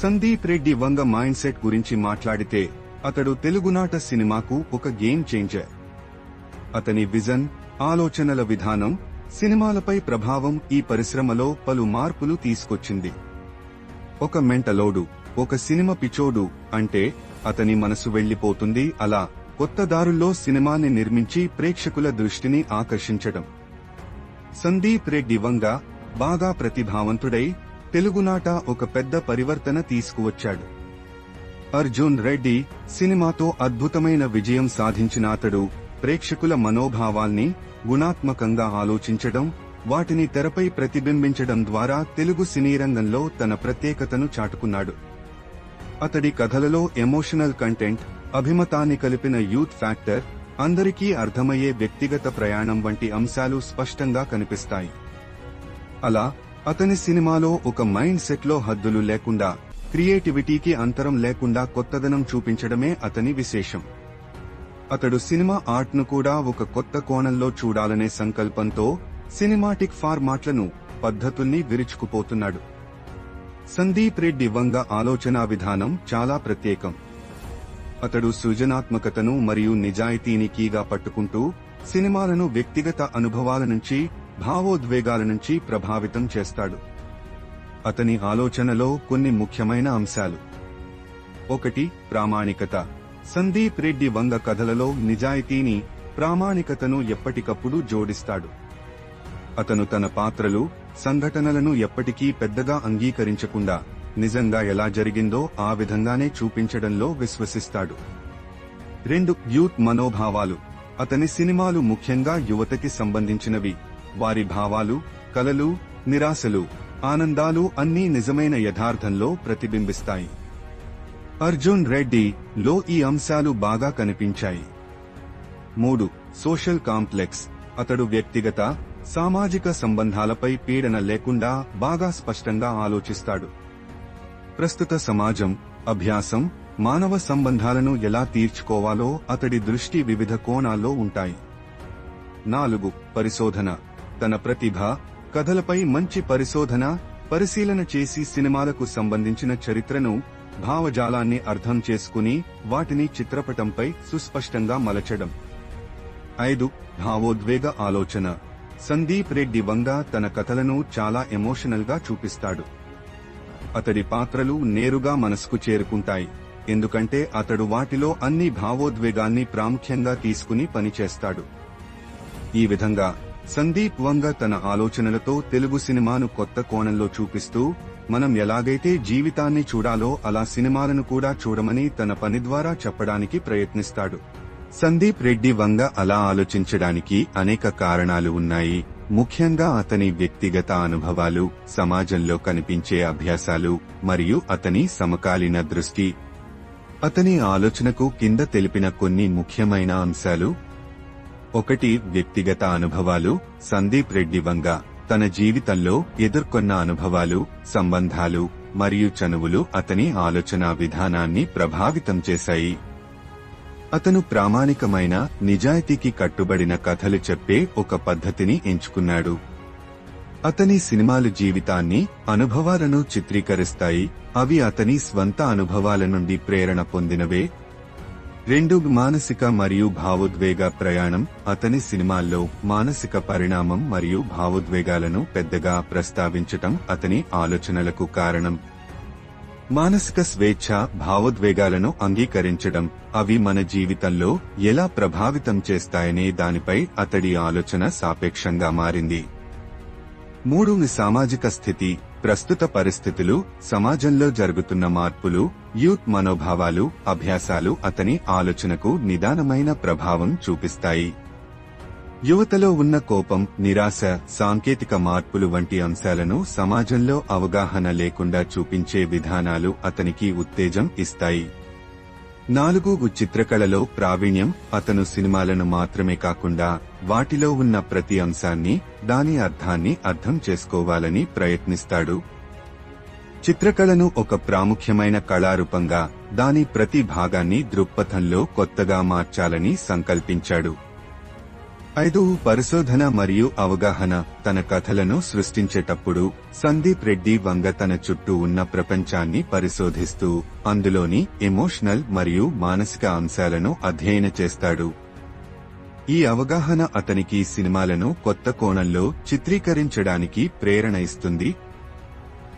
Sandeep Reddy Vanga mindset గురించి మాట్లాడితే అతడు తెలుగునాట సినిమాకు ఒక గేమ్ చేంజర్ అతని విజన్ ఆలోచనల విధానం సినిమాలపై ప్రభావం ఈ పరిశ్రమలో పలు మార్పులు తీసుకొచ్చింది. ఒక మెంటలోడు ఒక సినిమా పిచోడు అంటే అతని మనసు వెళ్ళిపోతుంది అలా కొత్త దారుల్లో సినిమాని నిర్మించి ప్రేక్షకుల దృష్టిని ఆకర్షించడం. సందీప్ రెడ్డి వంగ బాగా ప్రతిభావంతుడై తెలుగునాట ఒక పెద్ద పరివర్తన తీసుకువచ్చాడు. అర్జున్ రెడ్డి సినిమాతో అద్భుతమైన విజయం సాధించిన అతడు ప్రేక్షకుల మనోభావాల్ని గుణాత్మకంగా ఆలోచించడం వాటిని తెరపై ప్రతిబింబించడం ద్వారా తెలుగు సినీ రంగంలో తన ప్రత్యేకతను చాటుకున్నాడు. అతడి కథలలో ఎమోషనల్ కంటెంట్ అభిమతాన్ని కలిపిన యూత్ ఫ్యాక్టర్ అందరికీ అర్థమయ్యే వ్యక్తిగత ప్రయాణం వంటి అంశాలు స్పష్టంగా కనిపిస్తాయి. అలా అతని సినిమాలో ఒక మైండ్ సెట్లో హద్దులు లేకుండా క్రియేటివిటీకి అంతరం లేకుండా కొత్తదనం చూపించడమే అతని విశేషం. అతడు సినిమా ఆర్ట్ను కూడా ఒక కొత్త కోణంలో చూడాలనే సంకల్పంతో సినిమాటిక్ ఫార్మాట్లను పద్ధతుల్ని విరుచుకుపోతున్నాడు. సందీప్ రెడ్డి వంగ ఆలోచనా విధానం చాలా ప్రత్యేకం. అతడు సృజనాత్మకతను మరియు నిజాయితీని కీగా పట్టుకుంటూ సినిమాలను వ్యక్తిగత అనుభవాల నుంచి భావోద్వేగాల నుంచి ప్రభావితం చేస్తాడు. అతని ఆలోచనలో కొన్ని ముఖ్యమైన అంశాలు. ఒకటి ప్రామాణికత. సందీప్ రెడ్డి వంగ కథలలో నిజాయితీని ప్రామాణికతను ఎప్పటికప్పుడు జోడిస్తాడు. అతను తన పాత్రలు సంఘటనలను ఎప్పటికీ పెద్దగా అంగీకరించకుండా నిజంగా ఎలా జరిగిందో ఆ విధంగానే చూపించడంలో విశ్వసిస్తాడు. రెండు యూత్ మనోభావాలు. అతని సినిమాలు ముఖ్యంగా యువతకి సంబంధించినవి. వారి భావాలు కలలు నిరాశలు ఆనందాలు అన్నీ నిజమైన యథార్థంలో ప్రతిబింబిస్తాయి. అర్జున్ రెడ్డి లో ఈ అంశాలు బాగా కనిపించాయి. మూడు సోషల్ కాంప్లెక్స్. అతడు వ్యక్తిగత సామాజిక సంబంధాలపై పీడన లేకుండా బాగా స్పష్టంగా ఆలోచిస్తాడు. ప్రస్తుత సమాజం అభ్యాసం మానవ సంబంధాలను ఎలా తీర్చుకోవాలో అతడి దృష్టి వివిధ కోణాల్లో ఉంటాయి. నాలుగు పరిశోధన. తన ప్రతిభ కథలపై మంచి పరిశోధన పరిశీలన చేసి సినిమాలకు సంబంధించిన చరిత్రను భావజాలాన్ని అర్థం చేసుకుని వాటిని చిత్రపటంపై సుస్పష్టంగా మలచడం. ఐదు భావోద్వేగ ఆలోచన. సందీప్ రెడ్డి వంగ తన కథలను చాలా ఎమోషనల్గా చూపిస్తాడు. అతడి పాత్రలు నేరుగా మనసుకు చేరుకుంటాయి. ఎందుకంటే అతడు వాటిలో అన్ని భావోద్వేగాన్ని ప్రాముఖ్యంగా తీసుకుని పనిచేస్తాడు. ఈ విధంగా సందీప్ వంగ తన ఆలోచనలతో తెలుగు సినిమాను కొత్త కోణంలో చూపిస్తూ మనం ఎలాగైతే జీవితాన్ని చూడాలో అలా సినిమాలను కూడా చూడమని తన పని ద్వారా చెప్పడానికి ప్రయత్నిస్తాడు. సందీప్ రెడ్డి వంగ అలా ఆలోచించడానికి అనేక కారణాలు ఉన్నాయి. ముఖ్యంగా అతని వ్యక్తిగత అనుభవాలు సమాజంలో కనిపించే అభ్యాసాలు మరియు అతని సమకాలీన దృష్టి. అతని ఆలోచనకు కింద తెలిపిన కొన్ని ముఖ్యమైన అంశాలు ఒకటి వ్యక్తిగత అనుభవాలు సందీప్ రెడ్డి వంగ తన జీవితంలో ఎదుర్కొన్న అనుభవాలు సంబంధాలు మరియు చనువులు అతని ఆలోచన విధానాన్ని ప్రభావితం చేశాయి. అతను ప్రామాణికమైన నిజాయితీకి కట్టుబడిన కథలు చెప్పే ఒక పద్ధతిని ఎంచుకున్నాడు. అతని సినిమాలు జీవితాన్ని అనుభవాలను చిత్రీకరిస్తాయి అవి అతని స్వంత అనుభవాల నుండి ప్రేరణ పొందినవే రెండు మానసిక మరియు భావోద్వేగ ప్రయాణం అతని సినిమాల్లో మానసిక పరిణామం మరియు భావోద్వేగాలను పెద్దగా ప్రస్తావించటం అతని ఆలోచనలకు కారణం. మానసిక స్వేచ్ఛ భావోద్వేగాలను అంగీకరించడం అవి మన జీవితంలో ఎలా ప్రభావితం చేస్తాయనే దానిపై అతడి ఆలోచన సాపేక్షంగా మారింది. మూడు సామాజిక స్థితి ప్రస్తుత పరిస్థితులు సమాజంలో జరుగుతున్న మార్పులు యూత్ మనోభావాలు అభ్యాసాలు అతని ఆలోచనకు నిదానమైన ప్రభావం చూపిస్తాయి. యువతలో ఉన్న కోపం నిరాశ సాంకేతిక మార్పులు వంటి అంశాలను సమాజంలో అవగాహన లేకుండా చూపించే విధానాలు అతనికి ఉత్తేజం ఇస్తాయి. నాలుగు చిత్రకళలో ప్రావీణ్యం అతను సినిమాలను మాత్రమే కాకుండా వాటిలో ఉన్న ప్రతి అంశాన్ని దాని అర్థాన్ని అర్థం చేసుకోవాలని ప్రయత్నిస్తాడు. చిత్రకళను ఒక ప్రాముఖ్యమైన కళారూపంగా దాని ప్రతి భాగాన్ని దృక్పథంలో కొత్తగా మార్చాలని సంకల్పించాడు. ఐదు పరిశోధన మరియు అవగాహన తన కథలను సృష్టించేటప్పుడు సందీప్ రెడ్డి వంగ తన చుట్టూ ఉన్న ప్రపంచాన్ని పరిశోధిస్తూ అందులోని ఎమోషనల్ మరియు మానసిక అంశాలను అధ్యయన చేస్తాడు. ఈ అవగాహన అతనికి సినిమాలను కొత్త కోణంలో చిత్రీకరించడానికి ప్రేరణ ఇస్తుంది.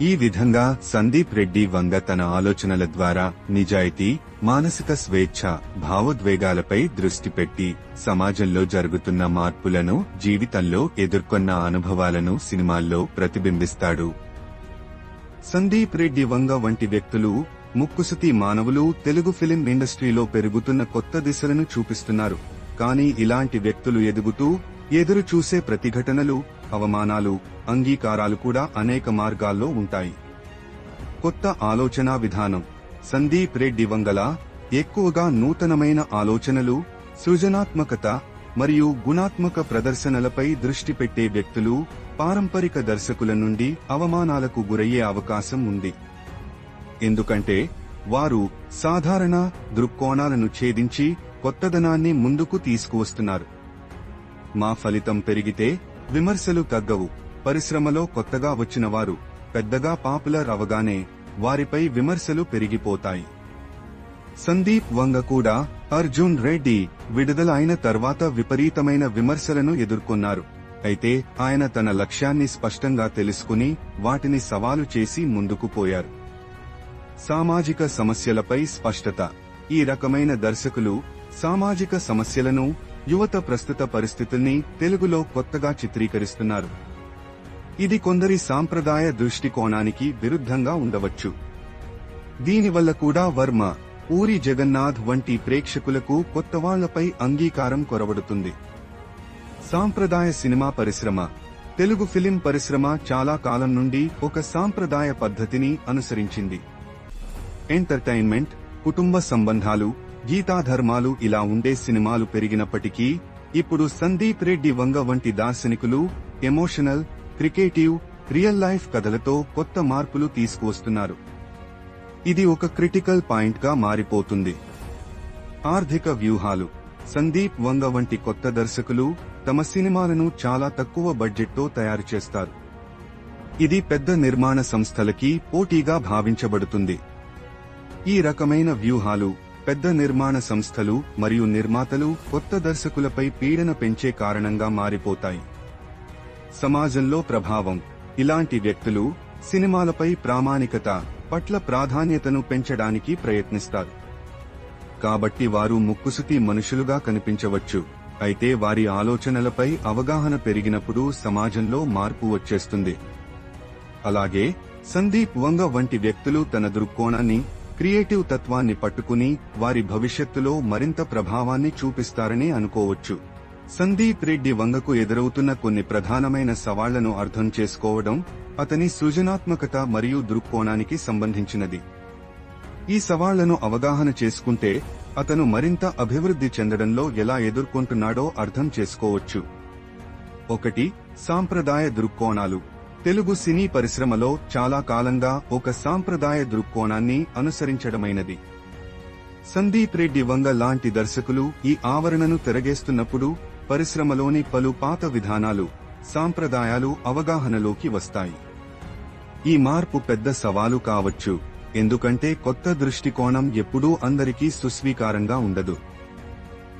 ఈ విధంగా సందీప్ రెడ్డి వంగ తన ఆలోచనల ద్వారా నిజాయితీ మానసిక స్వేచ్ఛ భావోద్వేగాలపై దృష్టి పెట్టి సమాజంలో జరుగుతున్న మార్పులను జీవితంలో ఎదుర్కొన్న అనుభవాలను సినిమాల్లో ప్రతిబింబిస్తాడు. సందీప్ రెడ్డి వంగ వంటి వ్యక్తులు ముక్కుసుతి మానవులు తెలుగు ఫిలిం ఇండస్ట్రీలో పెరుగుతున్న కొత్త దిశలను చూపిస్తున్నారు. కానీ ఇలాంటి వ్యక్తులు ఎదుగుతూ ఎదురు చూసే ప్రతిఘటనలు అవమానాలు అంగీకారాలు కూడా అనేక మార్గాల్లో ఉంటాయి. కొత్త ఆలోచనా విధానం. సందీప్ రెడ్డి వంగల ఎక్కువగా నూతనమైన ఆలోచనలు సృజనాత్మకత మరియు గుణాత్మక ప్రదర్శనలపై దృష్టి పెట్టే వ్యక్తులు పారంపరిక దర్శకుల నుండి అవమానాలకు గురయ్యే అవకాశం ఉంది. ఎందుకంటే వారు సాధారణ దృక్కోణాలను ఛేదించి కొత్తదనాన్ని ముందుకు తీసుకువస్తున్నారు. మా ఫలితం పెరిగితే విమర్శలు తగ్గవు. పరిశ్రమలో కొత్తగా వచ్చినవారు పెద్దగా పాపులర్ అవగానే వారిపై విమర్శలు పెరిగిపోతాయి. సందీప్ వంగ కూడా అర్జున్ రెడ్డి విడుదల అయిన తర్వాత విపరీతమైన విమర్శలను ఎదుర్కొన్నారు. అయితే ఆయన తన లక్ష్యాన్ని స్పష్టంగా తెలుసుకుని వాటిని సవాలు చేసి ముందుకు పోయారు. సామాజిక సమస్యలపై స్పష్టత. ఈ రకమైన దర్శకులు సామాజిక సమస్యలను యువత ప్రస్తుత పరిస్థితుల్ని తెలుగులో కొత్తగా చిత్రీకరిస్తున్నారు. ఇది కొందరి సాంప్రదాయ దృష్టికోణానికి విరుద్ధంగా ఉండవచ్చు. దీనివల్ల కూడా వర్మ పూరి జగన్నాథ్ వంటి ప్రేక్షకులకు కొత్త వాళ్ళపై అంగీకారం కొరవడుతుంది. సాంప్రదాయ సినిమా పరిశ్రమ తెలుగు ఫిలిం పరిశ్రమ చాలా కాలం నుండి ఒక సాంప్రదాయ పద్ధతిని అనుసరించింది. ఎంటర్టైన్మెంట్ కుటుంబ సంబంధాలు గీతాధర్మాలు ఇలా ఉండే సినిమాలు పెరిగినప్పటికీ ఇప్పుడు సందీప్ రెడ్డి వంగ వంటి దార్శనికులు ఎమోషనల్ క్రికేటివ్ రియల్ లైఫ్ కథలతో కొత్త మార్పులు తీసుకువస్తున్నారు. ఇది ఒక క్రిటికల్ పాయింట్గా మారిపోతుంది. ఆర్థిక వ్యూహాలు. సందీప్ వంగ వంటి కొత్త దర్శకులు తమ సినిమాలను చాలా తక్కువ బడ్జెట్తో తయారు చేస్తారు. ఇది పెద్ద నిర్మాణ సంస్థలకి పోటీగా భావించబడుతుంది. ఈ రకమైన వ్యూహాలు పెద్ద నిర్మాణ సంస్థలు మరియు నిర్మాతలు కొత్త దర్శకులపై పీడన పెంచే కారణంగా మారిపోతాయి. సమాజంలో ప్రభావం. ఇలాంటి వ్యక్తులు సినిమాలపై ప్రామాణికత పట్ల ప్రాధాన్యతను పెంచడానికి ప్రయత్నిస్తారు. కాబట్టి వారు ముక్కుసుతి మనుషులుగా కనిపించవచ్చు. అయితే వారి ఆలోచనలపై అవగాహన పెరిగినప్పుడు సమాజంలో మార్పు వచ్చేస్తుంది. అలాగే సందీప్ వంగ వంటి వ్యక్తులు తన దృక్కోణాన్ని క్రియేటివ్ తత్వాన్ని పట్టుకుని వారి భవిష్యత్తులో మరింత ప్రభావాన్ని చూపిస్తారని అనుకోవచ్చు. సందీప్ రెడ్డి వంగకు ఎదురవుతున్న కొన్ని ప్రధానమైన సవాళ్ళను అర్థం చేసుకోవడం అతని సృజనాత్మకత మరియు దృక్కోణానికి సంబంధించినది. ఈ సవాళ్ళను అవగాహన చేసుకుంటే అతను మరింత అభివృద్ధి చెందడంలో ఎలా ఎదుర్కొంటున్నాడో అర్థం చేసుకోవచ్చు. ఒకటి సాంప్రదాయ దృక్కోణాలు. తెలుగు సినీ పరిశ్రమలో చాలా కాలంగా ఒక సాంప్రదాయ దృక్కోణాన్ని అనుసరించడమైనది. సందీప్ రెడ్డి వంగ లాంటి దర్శకులు ఈ ఆవరణను తిరగేస్తున్నప్పుడు పరిశ్రమలోని పలు పాత విధానాలు సాంప్రదాయాలు అవగాహనలోకి వస్తాయి. ఈ మార్పు పెద్ద సవాలు కావచ్చు ఎందుకంటే కొత్త దృష్టికోణం ఎప్పుడూ అందరికీ సుస్వీకారంగా ఉండదు.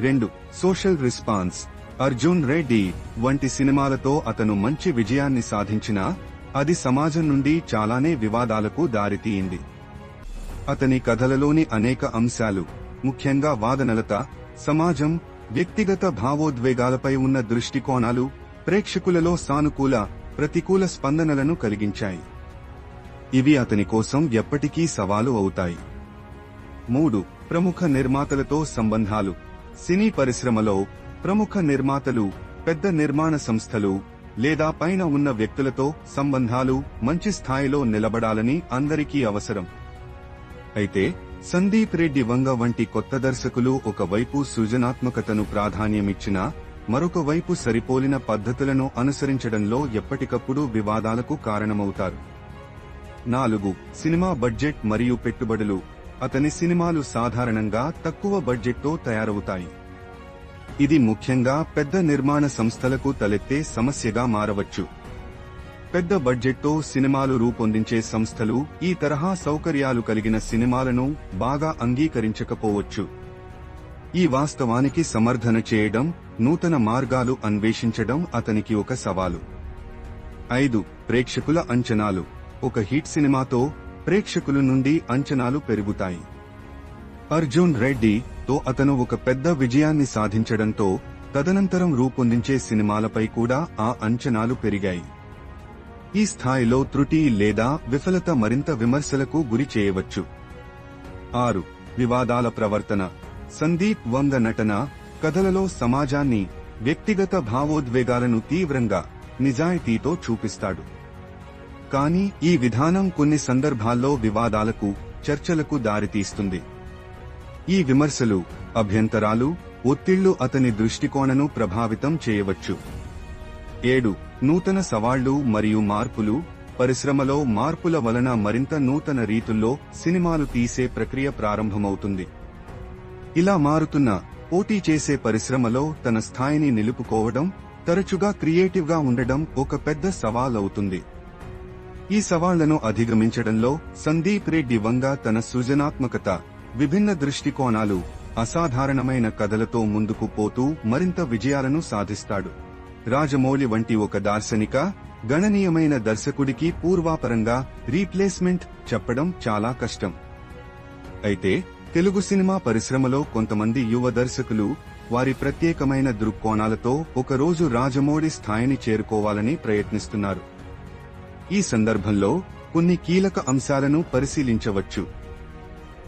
రెండు సోషల్ రెస్పాన్స్. అర్జున్ రెడ్డి వంటి సినిమాలతో అతను మంచి విజయాన్ని సాధించినా అది సమాజం నుండి చాలానే వివాదాలకు దారితీయింది. అతని కథలలోని అనేక అంశాలు ముఖ్యంగా వాదనలత సమాజం వ్యక్తిగత భావోద్వేగాలపై ఉన్న దృష్టికోణాలు ప్రేక్షకులలో సానుకూల ప్రతికూల స్పందనలను కలిగించాయి. ఇవి అతని కోసం ఎప్పటికీ సవాలు అవుతాయి. మూడు ప్రముఖ నిర్మాతలతో సంబంధాలు. సినీ పరిశ్రమలో ప్రముఖ నిర్మాతలు పెద్ద నిర్మాణ సంస్థలు లేదా పైన ఉన్న వ్యక్తులతో సంబంధాలు మంచి స్థాయిలో నిలబడాలని అందరికీ అవసరం. అయితే సందీప్ రెడ్డి వంగ వంటి కొత్త దర్శకులు ఒకవైపు సృజనాత్మకతను ప్రాధాన్యమిచ్చినా మరొక వైపు సరిపోలిన పద్ధతులను అనుసరించడంలో ఎప్పటికప్పుడు వివాదాలకు కారణమవుతారు. నాలుగు సినిమా బడ్జెట్ మరియు పెట్టుబడులు. అతని సినిమాలు సాధారణంగా తక్కువ బడ్జెట్తో తయారవుతాయి. ఇది ముఖ్యంగా పెద్ద నిర్మాణ సంస్థలకు తలెత్తే సమస్యగా మారవచ్చు. పెద్ద బడ్జెట్తో సినిమాలు రూపొందించే సంస్థలు ఈ తరహా సౌకర్యాలు కలిగిన సినిమాలను బాగా అంగీకరించకపోవచ్చు. ఈ వాస్తవానికి సమర్థన చేయడం నూతన మార్గాలు అన్వేషించడం అతనికి ఒక సవాలు. ఐదు ప్రేక్షకుల అంచనాలు. ఒక హిట్ సినిమాతో ప్రేక్షకుల నుండి అంచనాలు పెరుగుతాయి. అర్జున్ రెడ్డి తో అతను ఒక పెద్ద విజయాన్ని సాధించడంతో తదనంతరం రూపొందించే సినిమాలపై కూడా ఆ అంచనాలు పెరిగాయి. ఈ స్థాయిలో త్రుటి లేదా విఫలత మరింత విమర్శలకు గురి చేయవచ్చు. ఆరు. వివాదాల ప్రవర్తన. సందీప్ వంద నటన కథలలో సమాజాన్ని వ్యక్తిగత భావోద్వేగాలను తీవ్రంగా నిజాయితీతో చూపిస్తాడు. కానీ ఈ విధానం కొన్ని సందర్భాల్లో వివాదాలకు చర్చలకు దారితీస్తుంది. ఈ విమర్శలు అభ్యంతరాలు ఒత్తిళ్ళు అతని దృష్టికోణను ప్రభావితం చేయవచ్చు. ఏడు. నూతన సవాళ్ళు మరియు మార్పులు పరిశ్రమలో మార్పుల వలన మరింత నూతన రీతుల్లో సినిమాలు తీసే ప్రక్రియ ప్రారంభమవుతుంది. ఇలా మారుతున్న పోటీ చేసే పరిశ్రమలో తన స్థాయిని నిలుపుకోవడం తరచుగా క్రియేటివ్గా ఉండడం ఒక పెద్ద సవాల్ అవుతుంది ఈ సవాళ్ళను అధిగమించడంలో సందీప్ రెడ్డి వంగ తన సృజనాత్మకత విభిన్న దృష్టికోణాలు అసాధారణమైన కథలతో ముందుకు పోతూ మరింత విజయాలను సాధిస్తాడు. రాజమౌళి వంటి ఒక దార్శనిక గణనీయమైన దర్శకుడికి పూర్వాపరంగా రీప్లేస్మెంట్ చెప్పడం చాలా కష్టం. అయితే తెలుగు సినిమా పరిశ్రమలో కొంతమంది యువ దర్శకులు వారి ప్రత్యేకమైన దృక్కోణాలతో ఒకరోజు రాజమౌళి స్థాయిని చేరుకోవాలని ప్రయత్నిస్తున్నారు. ఈ సందర్భంలో కొన్ని కీలక అంశాలను పరిశీలించవచ్చు.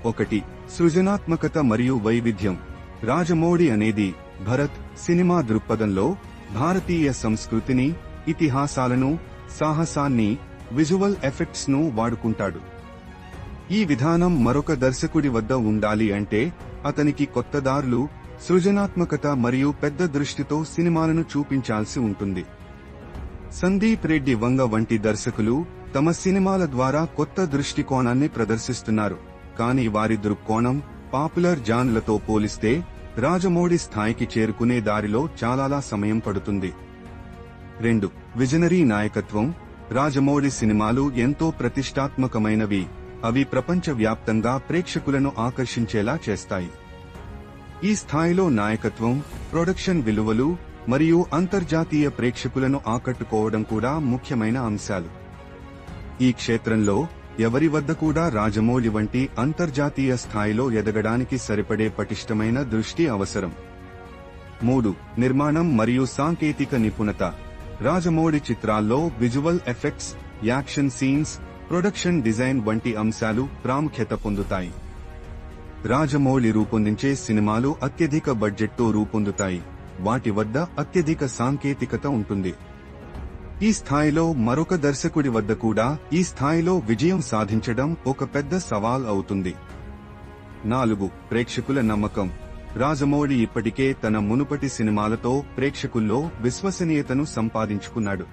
ఒకటి సృజనాత్మకత మరియు వైవిధ్యం. రాజమౌళి అనేది భరత్ సినిమా దృక్పథంలో భారతీయ సంస్కృతిని ఇతిహాసాలను సాహసాన్ని విజువల్ ఎఫెక్ట్స్ను వాడుకుంటాడు. ఈ విధానం మరొక దర్శకుడి వద్ద ఉండాలి అంటే అతనికి కొత్త దారులు సృజనాత్మకత మరియు పెద్ద దృష్టితో సినిమాలను చూపించాల్సి ఉంటుంది. సందీప్ రెడ్డి వంగ వంటి దర్శకులు తమ సినిమాల ద్వారా కొత్త దృష్టికోణాన్ని ప్రదర్శిస్తున్నారు. కానీ వారి దృక్కోణం పాపులర్ జాన్లతో పోలిస్తే రాజమౌళి స్థాయికి చేరుకునే దారిలో చాలా సమయం పడుతుంది. రెండు విజనరీ నాయకత్వం రాజమౌళి సినిమాలు ఎంతో ప్రతిష్టాత్మకమైనవి అవి ప్రపంచవ్యాప్తంగా ప్రేక్షకులను ఆకర్షించేలా చేస్తాయి. ఈ స్థాయిలో నాయకత్వం ప్రొడక్షన్ విలువలు మరియు అంతర్జాతీయ ప్రేక్షకులను ఆకట్టుకోవడం కూడా ముఖ్యమైన అంశాలు. ఈ క్షేత్రంలో ఎవరి వద్ద కూడా రాజమౌళి వంటి అంతర్జాతీయ స్థాయిలో ఎదగడానికి సరిపడే పటిష్టమైన దృష్టి అవసరం. మూడు నిర్మాణం మరియు సాంకేతిక నిపుణత. రాజమౌళి చిత్రాల్లో visual effects action scenes production design వంటి అంశాలు ప్రాముఖ్యత పొందుతాయి. రాజమౌళి రూపొందించే సినిమాలు అత్యధిక బడ్జెట్తో రూపొందుతాయి. వాటి వద్ద అత్యధిక సాంకేతికత ఉంటుంది. ఈ స్థాయిలో మరొక దర్శకుడి వద్ద కూడా ఈ స్థాయిలో విజయం సాధించడం ఒక పెద్ద సవాల్ అవుతుంది. నాలుగు. ప్రేక్షకుల నమ్మకం. రాజమౌళి ఇప్పటికే తన మునుపటి సినిమాలతో ప్రేక్షకుల్లో విశ్వసనీయతను సంపాదించుకున్నాడు.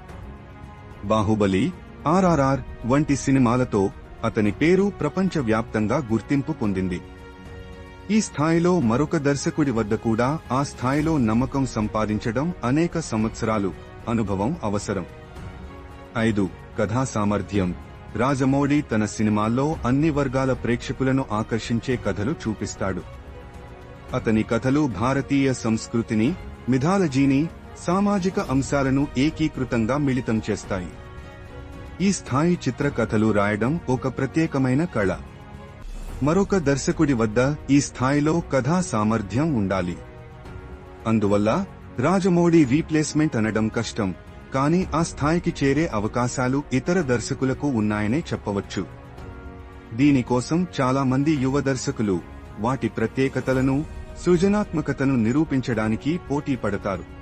బాహుబలి ఆర్ఆర్ఆర్ వంటి సినిమాలతో అతని పేరు ప్రపంచవ్యాప్తంగా గుర్తింపు పొందింది. ఈ స్థాయిలో మరొక దర్శకుడి వద్ద కూడా ఆ స్థాయిలో నమ్మకం సంపాదించడం అనేక సంవత్సరాలు అనుభవం అవసరం. ఐదు కథా సామర్థ్యం. రాజమౌళి తన సినిమాల్లో అన్ని వర్గాల ప్రేక్షకులను ఆకర్షించే కథలు చూపిస్తాడు. అతని కథలు భారతీయ సంస్కృతిని మిథాలజీని సామాజిక అంశాలను ఏకీకృతంగా మిళితం చేస్తాయి. ఈ స్థాయి చిత్రకథలు రాయడం ఒక ప్రత్యేకమైన కళ. మరొక దర్శకుడి వద్ద ఈ స్థాయిలో కథా సామర్థ్యం ఉండాలి. అందువల్ల రాజమౌళి రీప్లేస్మెంట్ అనడం కష్టం. కానీ ఆ స్థాయికి చేరే అవకాశాలు ఇతర దర్శకులకు ఉన్నాయనే చెప్పవచ్చు. దీనికోసం చాలా మంది యువ దర్శకులు వాటి ప్రత్యేకతలను సృజనాత్మకతను నిరూపించడానికి పోటీ పడతారు.